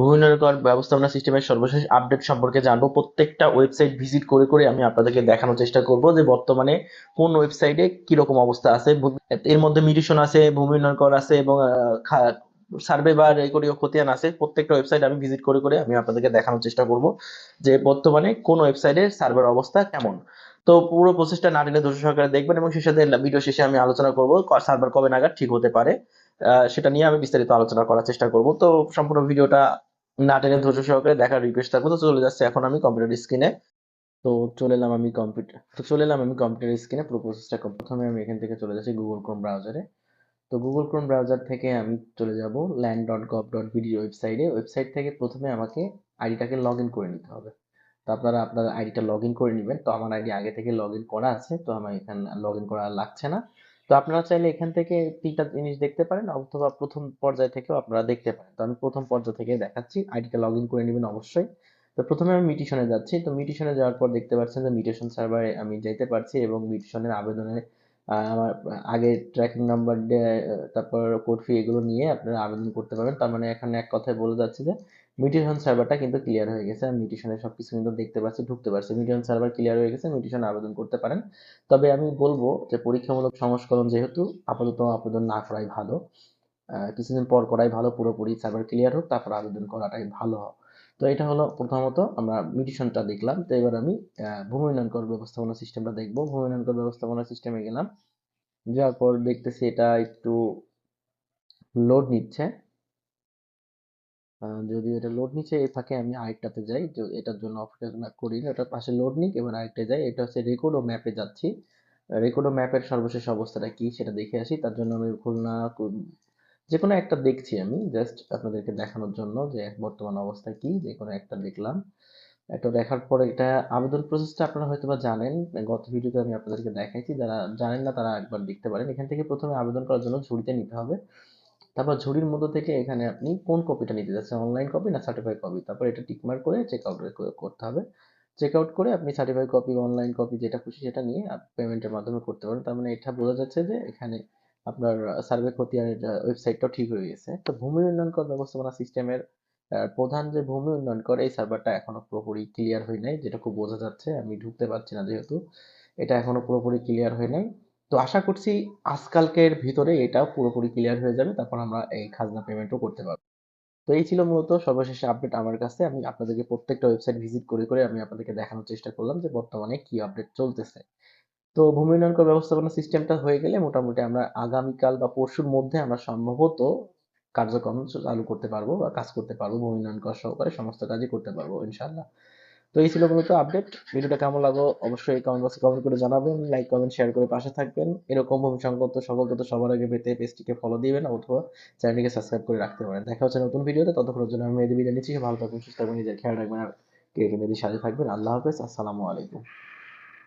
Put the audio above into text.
ভূমিনয়কর ব্যবস্থাপনা সিস্টেমের সর্বশেষ আপডেট সম্পর্কে জানব। প্রত্যেকটা ওয়েবসাইট ভিজিট করে করে আমি আপনাদেরকে দেখানোর চেষ্টা করব যে বর্তমানে কোন ওয়েবসাইটে কীরকম অবস্থা আছে। এর মধ্যে মিডিশন আছে ভূমি উন্নয়নকর আছে এবং সার্ভে বা রেকর্ডিও খতিয়ান আছে। প্রত্যেকটা ওয়েবসাইট আমি ভিজিট করে করে আমি আপনাদেরকে দেখানোর চেষ্টা করব যে বর্তমানে কোন ওয়েবসাইটের সার্ভার অবস্থা কেমন। তো পুরো প্রসেসটা না টেনে ধৈর্য সহকারে দেখবেন এবং সেই সাথে ভিডিও শেষে আমি আলোচনা করব সার্ভার কবে নাগাদ ঠিক হতে পারে সেটা নিয়ে আমি বিস্তারিত আলোচনা করার চেষ্টা করব। তো সম্পূর্ণ ভিডিওটা না টেনে ধৈর্য সহকারে দেখার রিকোয়েস্ট থাকব, তো চলে যাচ্ছে এখন আমি কম্পিউটার স্ক্রিনে তো চলে এলাম আমি কম্পিউটার তো চলে এলাম আমি কম্পিউটার স্ক্রিনে পুরো প্রসেসটা প্রথমে আমি এখান থেকে চলে যাচ্ছি গুগল ক্রোম ব্রাউজারে তো গুগল ক্রোম ব্রাউজার থেকে আমি চলে যাব land dot gov dot BD ওয়েবসাইটে ওয়েবসাইট থেকে প্রথমে আমাকে আইডিটাকে লগ ইন করে নিতে হবে। তো আপনারা, আপনার আইডিটা লগ ইন করে নেবেন। তো আমার আইডি আগে থেকে লগ ইন করা আছে, তো আমার এখানে লগ ইন করা লাগছে না। তো আপনারা চাইলে এখান থেকে তিনটা জিনিস দেখতে পারেন, অথবা প্রথম পর্যায় থেকেও আপনারা দেখতে পারেন। তো আমি প্রথম পর্যায় থেকে দেখাচ্ছি আইডিটা লগ ইন করে নেবেন অবশ্যই। তো প্রথমে আমি মিটিশনে যাচ্ছি। তো মিটিশনে যাওয়ার পর দেখতে পাচ্ছেন যে মিটিশন সার্ভারে আমি যেতে পারছি এবং মিটিশনের আবেদনে আমার আগে ট্র্যাকিং নাম্বার তারপর কোড ফি এগুলো নিয়ে আপনারা আবেদন করতে পারবেন। তার মানে এখানে এক কথায় বলে যাচ্ছে যে মিউটেশন সার্ভারটা কিন্তু ক্লিয়ার হয়ে গেছে। আমি মিউটেশনের সবকিছু কিন্তু দেখতে পাচ্ছি ঢুকতে পারছি। মিউটেশন সার্ভার ক্লিয়ার হয়ে গেছে মিউটেশন আবেদন করতে পারেন। তবে আমি বলব যে, পরীক্ষামূলক সংস্করণ যেহেতু আপাতত আবেদন না করাই ভালো কিছুদিন পর করাই ভালো, পুরোপুরি সার্ভার ক্লিয়ার হোক, তারপর আবেদন করাটাই ভালো। তো এটা হলো প্রথমত আমরা মিউটেশনটা দেখলাম। তো এবার আমি ভূমি উন্নয়ন ব্যবস্থাপনা সিস্টেমটা দেখব। ভূমি উন্নয়ন ব্যবস্থাপনা সিস্টেমে গেলাম। যাওয়ার পর দেখতেছি এটা একটু লোড নিচ্ছে। যদি এটা লোড নিচ্ছে এই ফাঁকে আমি আরেকটাতে যাই। এটার জন্য অপেক্ষা করি না পাশে লোড নিক, এবার আরেকটা যাই। এটা হচ্ছে রেকর্ড ও ম্যাপে যাচ্ছি। রেকর্ড ও ম্যাপের সর্বশেষ অবস্থাটা কি সেটা দেখে আসি। তার জন্য আমি খুলনা যে কোনো একটা দেখছি আমি জাস্ট আপনাদেরকে দেখানোর জন্য যে বর্তমান অবস্থা কি যে কোনো একটা দেখলাম। একটা দেখার পরে এটা আবেদন প্রসেসটা আপনারা হয়তো বা জানেন। গত ভিডিওতে আমি আপনাদেরকে দেখাইছি, যারা জানেন না তারা একবার দেখতে পারেন। এখান থেকে প্রথমে আবেদন করার জন্য ঝুড়িতে নিতে হবে। তারপর ঝুড়ির মধ্য থেকে এখানে আপনি কোন কপিটা নিতে যাচ্ছেন অনলাইন কপি না সার্টিফাইড কপি তারপর এটা টিকমার্ক করে চেক আউট করতে হবে। চেক আউট করে আপনি সার্টিফাইড কপি অনলাইন কপি যেটা খুশি সেটা নিয়ে পেমেন্টের মাধ্যমে করতে পারেন। তার মানে এটা বোঝা যাচ্ছে যে এখানে আপনার সার্ভে খতিয়ানের ওয়েবসাইটটাও ঠিক হয়ে গেছে। তো ভূমি উন্নয়ন কর ব্যবস্থাপনা সিস্টেমের প্রধান যে ভূমি উন্নয়ন কর, এই সার্ভারটা এখনও পুরোপুরি ক্লিয়ার হয় নাই, যেটা খুব বোঝা যাচ্ছে, আমি ঢুকতে পারছি না যেহেতু। এটা এখনও পুরোপুরি ক্লিয়ার হয় নাই। তো আশা করছি আজকালকের ভিতরে এটা পুরোপুরি ক্লিয়ার হয়ে যাবে, তারপর আমরা এই খাজনা পেমেন্টও করতে পারব। তো এই ছিল মূলত সর্বশেষ আপডেট আমার কাছে। আমি আপনাদেরকে প্রত্যেকটা ওয়েবসাইট ভিজিট করে করে আমি আপনাদেরকে দেখানোর চেষ্টা করলাম যে বর্তমানে কি আপডেট চলতেছে। তো ভূমি উন্নয়ন ব্যবস্থাপনা সিস্টেমটা হয়ে গেলে মোটামুটি আমরা আগামীকাল বা পরশুর মধ্যে আমরা সম্ভবত কার্যক্রম চালু করতে পারব বা কাজ করতে পারব, ভূমি উন্নয়ন কর সহকারে সমস্ত কাজই করতে পারব, ইনশাআল্লাহ। তো এই ছিল মূলত আপডেট ভিডিওটা কেমন লাগল অবশ্যই কমেন্ট বক্সে কমেন্ট করে জানাবেন লাইক কমেন্ট শেয়ার করে পাশে থাকবেন। এরকম ভূমি সংক্রান্ত সকল তথ্য সবার আগে পেতে পেজটিকে ফলো দিবেন অথবা চ্যানেলটিকে সাবস্ক্রাইব করে রাখতে পারেন। দেখা হচ্ছে নতুন ভিডিওতে, ততক্ষণের জন্য আমি মেহেদি বিদায় নিচ্ছি। ভালো থাকবেন, সুস্থ থাকবেন, নিজের খেয়াল রাখবেন আর কে মেহেদির সাথে থাকবেন। আল্লাহ হাফেজ, আসসালামু আলাইকুম।